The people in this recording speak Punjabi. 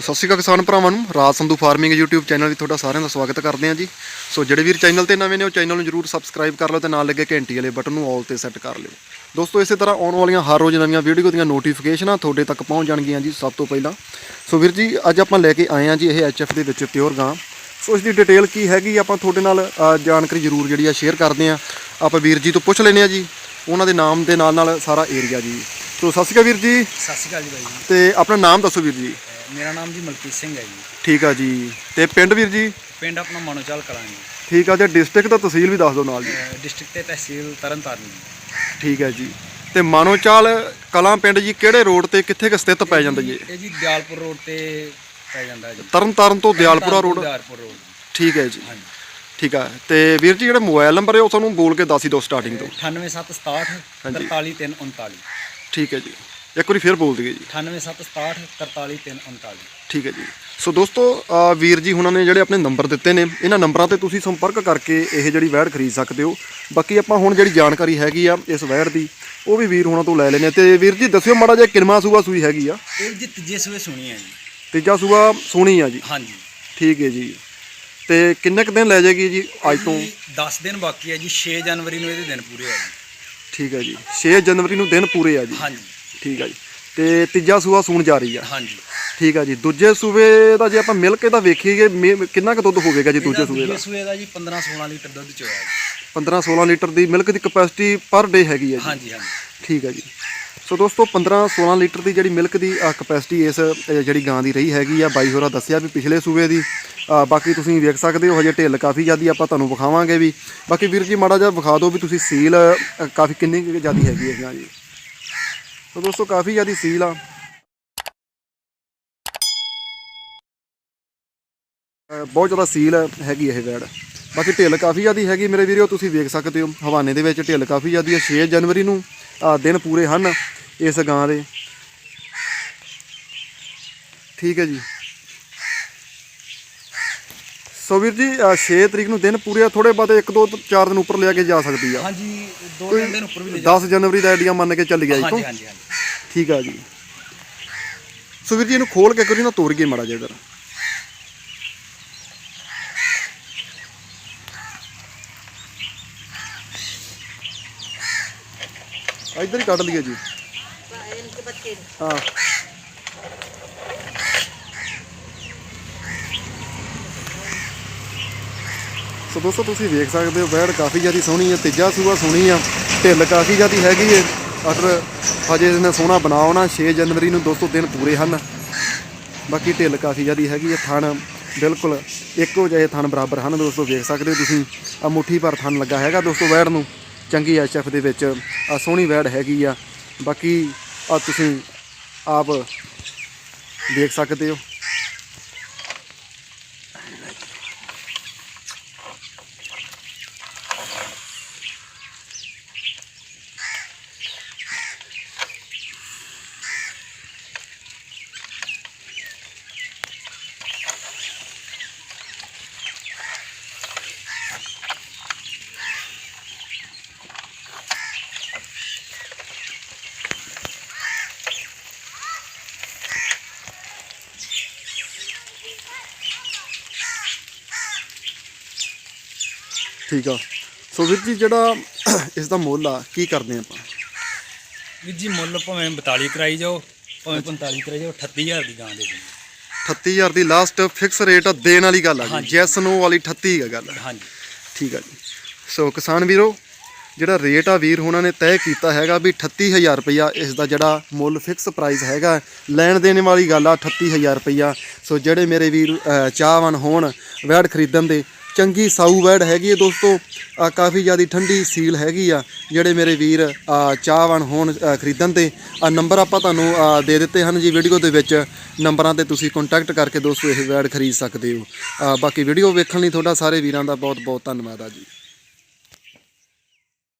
ਸਤਿ ਸ਼੍ਰੀ ਅਕਾਲ ਕਿਸਾਨ ਭਰਾਵਾਂ ਨੂੰ। Raj Sandhu farming YouTube channel ਵਿੱਚ ਤੁਹਾਡਾ ਸਾਰਿਆਂ ਦਾ ਸਵਾਗਤ ਕਰਦੇ ਹਾਂ ਜੀ। ਸੋ ਜਿਹੜੇ ਵੀਰ ਚੈਨਲ ਤੇ ਨਵੇਂ ਨੇ ਉਹ ਚੈਨਲ ਨੂੰ ਜਰੂਰ ਸਬਸਕ੍ਰਾਈਬ ਕਰ ਲਓ ਤੇ ਨਾਲ ਲੱਗੇ ਘੰਟੀ ਵਾਲੇ ਬਟਨ ਨੂੰ ਆਲ ਤੇ ਸੈੱਟ ਕਰ ਲਿਓ। ਦੋਸਤੋ ਇਸੇ ਤਰ੍ਹਾਂ ਆਉਣ ਵਾਲੀਆਂ ਹਰ ਰੋਜ਼ ਨਵੀਆਂ ਵੀਡੀਓ ਦੀਆਂ ਨੋਟੀਫਿਕੇਸ਼ਨਾਂ ਤੁਹਾਡੇ ਤੱਕ ਪਹੁੰਚ ਜਾਣਗੀਆਂ ਜੀ ਸਭ ਤੋਂ ਪਹਿਲਾਂ। ਸੋ ਵੀਰ ਜੀ ਅੱਜ ਆਪਾਂ ਲੈ ਕੇ ਆਏ ਹਾਂ ਜੀ ਇਹ HF ਦੇ ਵਿੱਚ ਪਿਓਰ ਗਾਂ। ਸੋ ਇਸ ਦੀ ਡਿਟੇਲ ਕੀ ਹੈਗੀ ਆਪਾਂ ਤੁਹਾਡੇ ਨਾਲ ਜਾਣਕਾਰੀ ਜਰੂਰ ਜਿਹੜੀ ਆ ਸ਼ੇਅਰ ਕਰਦੇ ਹਾਂ। ਆਪਾਂ ਵੀਰ ਜੀ ਤੋਂ ਪੁੱਛ ਲੈਨੇ ਆ ਜੀ ਉਹਨਾਂ ਦੇ ਨਾਮ ਦੇ ਨਾਲ ਨਾਲ ਸਾਰਾ ਏਰੀਆ ਜੀ। ਸੋ ਸਤਿ ਸ਼੍ਰੀ ਅਕਾਲ ਵੀਰ ਜੀ। ਸਤਿ ਸ਼੍ਰੀ ਅਕਾਲ ਜੀ ਬਾਈ ਤੇ ਆਪਣਾ ਨਾਮ ਦੱਸੋ ਵੀਰ ਜੀ। ਮੇਰਾ ਨਾਮ ਜੀ ਮਲਕੀਤ ਸਿੰਘ ਹੈ ਜੀ। ਠੀਕ ਆ ਜੀ। ਤੇ ਪਿੰਡ ਵੀਰ ਜੀ? ਪਿੰਡ ਆਪਣਾ ਮਨੋਚਾਲ ਕਲਾਂ ਜੀ। ਠੀਕ ਆ ਤੇ ਡਿਸਟ੍ਰਿਕਟ ਤਾਂ ਤਹਿਸੀਲ ਵੀ ਦੱਸ ਦਿਓ ਨਾਲ ਜੀ। ਡਿਸਟ੍ਰਿਕਟ ਤੇ ਤਹਿਸੀਲ ਤਰਨਤਾਰਨ ਜੀ। ਠੀਕ ਹੈ ਜੀ। ਤੇ ਮਾਨੋਚਾਲ ਕਲਾਂ ਪਿੰਡ ਜੀ ਕਿਹੜੇ ਰੋਡ ਤੇ ਕਿੱਥੇ ਕੁ ਸਥਿਤ ਪੈ ਜਾਂਦਾ ਜੀ? ਇਹ ਜੀ ਦਿਆਲਪੁਰ ਰੋਡ ਤੇ ਪੈ ਜਾਂਦਾ ਜੀ। ਤਰਨ ਤਾਰਨ ਤੋਂ ਦਿਆਲਪੁਰਾ ਰੋਡ। ਦਿਆਲਪੁਰ ਰੋਡ। ਠੀਕ ਹੈ ਜੀ। ਹਾਂਜੀ। ਠੀਕ ਆ। ਤੇ ਵੀਰ ਜੀ ਜਿਹੜਾ ਮੋਬਾਈਲ ਨੰਬਰ ਹੈ ਉਹ ਤੁਹਾਨੂੰ ਬੋਲ ਕੇ ਦੱਸ ਹੀ ਦਿਓ ਸਟਾਰਟਿੰਗ ਤੋਂ। 98767 ਹਾਂਜੀ। 43339 ਠੀਕ ਹੈ ਜੀ। ਇੱਕ ਵਾਰੀ ਫੇਰ ਬੋਲ ਦਈਏ ਜੀ 98767 43339 ਠੀਕ ਹੈ ਜੀ। ਸੋ ਦੋਸਤੋ ਵੀਰ ਜੀ ਹੁਣਾਂ ਨੇ ਜਿਹੜੇ ਆਪਣੇ ਨੰਬਰ ਦਿੱਤੇ ਨੇ ਇਹਨਾਂ ਨੰਬਰਾਂ ਤੇ ਤੁਸੀਂ ਸੰਪਰਕ ਕਰਕੇ ਇਹ ਜਿਹੜੀ ਵੈੜ ਖਰੀਦ ਸਕਦੇ ਹੋ। ਬਾਕੀ ਆਪਾਂ ਹੁਣ ਜਿਹੜੀ ਜਾਣਕਾਰੀ ਹੈਗੀ ਆ ਇਸ ਵੈੜ ਦੀ ਉਹ ਵੀ ਵੀਰ ਹੁਣਾਂ ਤੋਂ ਲੈ ਲੈਨੇ ਤੇ ਵੀਰ ਜੀ ਦੱਸਿਓ ਮਾੜਾ ਜਿਹਾ ਕਿਰਮਾ ਸੂਆ ਸੂਈ ਹੈਗੀ ਆ? ਇਹ ਜੀ ਤੀਜੇ ਸੂਏ ਸੁਣੀ ਹੈ ਜੀ। ਤੀਜਾ ਸੂਆ ਸੋਹਣੀ ਆ ਜੀ? ਹਾਂਜੀ। ਠੀਕ ਹੈ ਜੀ। ਤੇ ਕਿੰਨੇ ਕੁ ਦਿਨ ਲੈ ਜਾਏਗੀ ਜੀ ਅੱਜ ਤੋਂ? 10 ਦਿਨ ਬਾਕੀ ਹੈ ਜੀ 6 ਜਨਵਰੀ ਨੂੰ ਇਹਦੇ ਦਿਨ ਪੂਰੇ ਆ ਜੀ। ਠੀਕ ਹੈ ਜੀ। 6 ਜਨਵਰੀ ਨੂੰ ਦਿਨ ਪੂਰੇ ਆ ਜੀ। ਹਾਂਜੀ। ਠੀਕ ਹੈ ਜੀ। ਤੇ ਤੀਜਾ ਸੂਆ ਸੂਣ ਜਾ ਰਹੀ ਆ। ਹਾਂਜੀ। ਠੀਕ ਆ ਜੀ। ਦੂਜੇ ਸੂਬੇ ਦਾ ਜੇ ਆਪਾਂ ਮਿਲ ਕੇ ਤਾਂ ਵੇਖੀਏ ਮੇ- ਕਿੰਨਾ ਕੁ ਦੁੱਧ ਹੋਵੇਗਾ ਜੀ ਦੂਜੇ ਸੂਬੇ ਦਾ? ਦੂਜੇ ਸੂਏ ਦਾ ਜੀ 15 16 ਲੀਟਰ ਦੁੱਧ ਚੋਇਆ ਜੀ। 15 16 ਲੀਟਰ ਦੀ ਮਿਲਕ ਦੀ ਕਪੈਸਿਟੀ ਪਰ ਡੇ ਹੈਗੀ ਹੈ ਜੀ। ਹਾਂਜੀ ਹਾਂਜੀ। ਠੀਕ ਹੈ ਜੀ। ਸੋ ਦੋਸਤੋ 15 16 ਲੀਟਰ ਦੀ ਜਿਹੜੀ ਮਿਲਕ ਦੀ ਕਪੈਸਿਟੀ ਇਸ ਅ, ਜਿਹੜੀ ਗਾਂ ਦੀ ਰਹੀ ਹੈਗੀ ਆ ਬਾਈ ਹੋਰਾਂ ਦੱਸਿਆ ਵੀ ਪਿਛਲੇ ਸੂਬੇ ਦੀ। ਅ, ਬਾਕੀ ਤੁਸੀਂ ਵੇਖ ਸਕਦੇ ਹੋ ਹਜੇ ਢਿੱਲ ਕਾਫੀ ਜ਼ਿਆਦੀ ਆਪਾਂ ਤੁਹਾਨੂੰ ਵਿਖਾਵਾਂਗੇ ਵੀ। ਬਾਕੀ ਵੀਰ ਜੀ ਮਾੜਾ ਜਿਹਾ ਵਿਖਾ ਦਿਓ ਵੀ ਤੁਸੀਂ ਸੀਲ ਅ, ਕਾਫੀ ਕਿੰਨੀ ਜ਼ਿਆਦੀ ਹੈਗੀ ਹੈ ਗਾਂ ਜੀ। ਸੋ ਦੋਸਤੋ ਕਾਫੀ ਜ਼ਿਆਦੀ ਸੀਲ ਆ। ਬਹੁਤ ਜ਼ਿਆਦਾ ਸੀਲ ਹੈਗੀ ਇਹ ਵੈੜ। ਬਾਕੀ ਢਿੱਲ ਕਾਫੀ ਜ਼ਿਆਦੀ ਹੈਗੀ ਮੇਰੇ ਵੀਰੋ ਤੁਸੀਂ ਵੇਖ ਸਕਦੇ ਹੋ ਹਵਾਨੇ ਦੇ ਵਿੱਚ ਢਿੱਲ ਕਾਫੀ ਜ਼ਿਆਦੀ ਹੈ 6 ਜਨਵਰੀ ਨੂੰ ਅ, ਦਿਨ ਪੂਰੇ ਹਨ ਇਸ ਗਾਂ ਦੇ। ਠੀਕ ਹੈ ਜੀ। ਸੋ ਵੀਰ ਜੀ 6 ਤਰੀਕ ਨੂੰ ਦਿਨ ਪੂਰੇ ਆ ਥੋੜੇ ਬਾਅਦ ਇੱਕ ਦੋ ਚਾਰ ਦਿਨ ਉੱਪਰ ਲਿਆ ਕੇ ਜਾ ਸਕਦੀ ਆ। ਹਾਂਜੀ ਦੋ ਤਿੰਨ ਦਿਨ ਉੱਪਰ ਵੀ ਲੈ ਜਾ 10 ਜਨਵਰੀ ਦਾ ਆਈਡੀਆ ਮੰਨ ਕੇ ਚੱਲ ਗਿਆ ਜੀ ਤੋਂ? ਹਾਂਜੀ ਹਾਂਜੀ ਹਾਂਜੀ। ਠੀਕ ਆ ਜੀ। ਸੋ ਵੀਰ ਜੀ ਇਹਨੂੰ ਖੋਲ ਕੇ ਕਰੀ ਨਾ ਤੋੜ ਕੇ ਮਾੜਾ ਜਿਹਾ ਇਧਰ। ਇੱਧਰ ਹੀ ਕੱਢ ਲਈਏ ਜੀ। ਹਾਂ। ਸੋ ਦੋਸਤੋ, ਤੁਸੀਂ ਵੇਖ ਸਕਦੇ ਹੋ, ਬੈੜ ਕਾਫੀ ਜ਼ਿਆਦੀ ਸੋਹਣੀ ਹੈ ਤੀਜਾ ਸੂਆ ਸੋਹਣੀ ਆ, ਢਿੱਲ ਕਾਫੀ ਜ਼ਿਆਦੀ ਹੈਗੀ ਹੈ ਅਟਰ ਹਜੇ ਇਹਨੇ ਸੋਹਣਾ ਬਣਾਉਣਾ 6 ਜਨਵਰੀ ਨੂੰ ਦੋਸਤੋ, ਦਿਨ ਪੂਰੇ ਹਨ। ਬਾਕੀ ਢਿੱਲ ਕਾਫੀ ਜ਼ਿਆਦੀ ਹੈਗੀ ਹੈ ਥਣ ਬਿਲਕੁਲ ਇੱਕੋ ਜਿਹੇ ਥਣ ਬਰਾਬਰ ਹਨ ਦੋਸਤੋ, ਵੇਖ ਸਕਦੇ ਹੋ ਤੁਸੀਂ। ਆ ਮੁੱਠੀ ਭਰ ਥਣ ਲੱਗਾ ਹੈਗਾ ਦੋਸਤੋ ਵੈੜ ਨੂੰ। ਚੰਗੀ ਐਚਐਫ ਦੇ ਵਿੱਚ। ਆ ਸੋਹਣੀ ਵੈੜ ਹੈਗੀ ਆ। ਬਾਕੀ ਆ ਤੁਸੀਂ ਆਪ ਦੇਖ ਸਕਦੇ ਹੋ। ਠੀਕ ਆ। ਸੋ ਵੀਰ ਜੀ ਜਿਹੜਾ ਇਸ ਦਾ ਮੁੱਲ ਆ ਕੀ ਕਰਦੇ ਆਪਾਂ? ਵੀਰ ਜੀ ਮੁੱਲ ਭਾਵੇਂ 42 ਕਰਾਈ ਜਾਓ ਭਾਵੇਂ 45 ਕਰਾਈ ਜਾਓ 38000 ਦੀ ਗਾਂ ਦੇ ਦਿੰਦੇ 38000 ਦੀ ਲਾਸਟ ਫਿਕਸ ਰੇਟ ਦੇਣ ਵਾਲੀ ਗੱਲ ਆ ਜੀ। ਹਾਂਜੀ। ਯੈਸ ਨੋ ਵਾਲੀ 38 ਹੈ ਗੱਲ। ਹਾਂਜੀ। ਠੀਕ ਆ ਜੀ। ਸੋ ਕਿਸਾਨ ਵੀਰੋ ਜਿਹੜਾ ਰੇਟ ਆ ਵੀਰ ਹੋਣਾ ਨੇ ਤੈਅ ਕੀਤਾ ਹੈਗਾ ਵੀ 38000 ਰੁਪਇਆ ਇਸ ਦਾ ਜਿਹੜਾ ਮੁੱਲ ਫਿਕਸ ਪ੍ਰਾਈਸ ਹੈਗਾ ਲੈਣ ਦੇਣ ਵਾਲੀ ਗੱਲ ਆ 38000 ਰੁਪਇਆ ਸੋ ਜਿਹੜੇ ਮੇਰੇ ਵੀਰ ਚਾਹਵਾਨ ਹੋਣ ਵੈੜ ਖਰੀਦਣ ਦੇ ਚੰਗੀ ਸਾਊ ਵੈੜ ਹੈਗੀ ਹੈ ਦੋਸਤੋ। ਆ ਕਾਫੀ ਜ਼ਿਆਦਾ ਠੰਡੀ ਸੀਲ ਹੈਗੀ ਆ। ਜਿਹੜੇ ਮੇਰੇ ਵੀਰ ਅਹ, ਚਾਹਵਾਨ ਹੋਣ ਖਰੀਦਣ ਤੇ ਆ ਨੰਬਰ ਆਪਾਂ ਤੁਹਾਨੂੰ ਦੇ ਦਿੱਤੇ ਹਨ ਜੀ ਵੀਡੀਓ ਦੇ ਵਿੱਚ। ਨੰਬਰਾਂ ਤੇ ਤੁਸੀਂ ਕੰਟੈਕਟ ਕਰਕੇ ਦੋਸਤੋ ਇਹ ਵੈੜ ਖਰੀਦ ਸਕਦੇ ਹੋ। ਬਾਕੀ ਵੀਡੀਓ ਵੇਖਣ ਲਈ ਤੁਹਾਡਾ ਸਾਰੇ ਵੀਰਾਂ ਦਾ ਬਹੁਤ ਬਹੁਤ ਧੰਨਵਾਦ ਆ ਜੀ।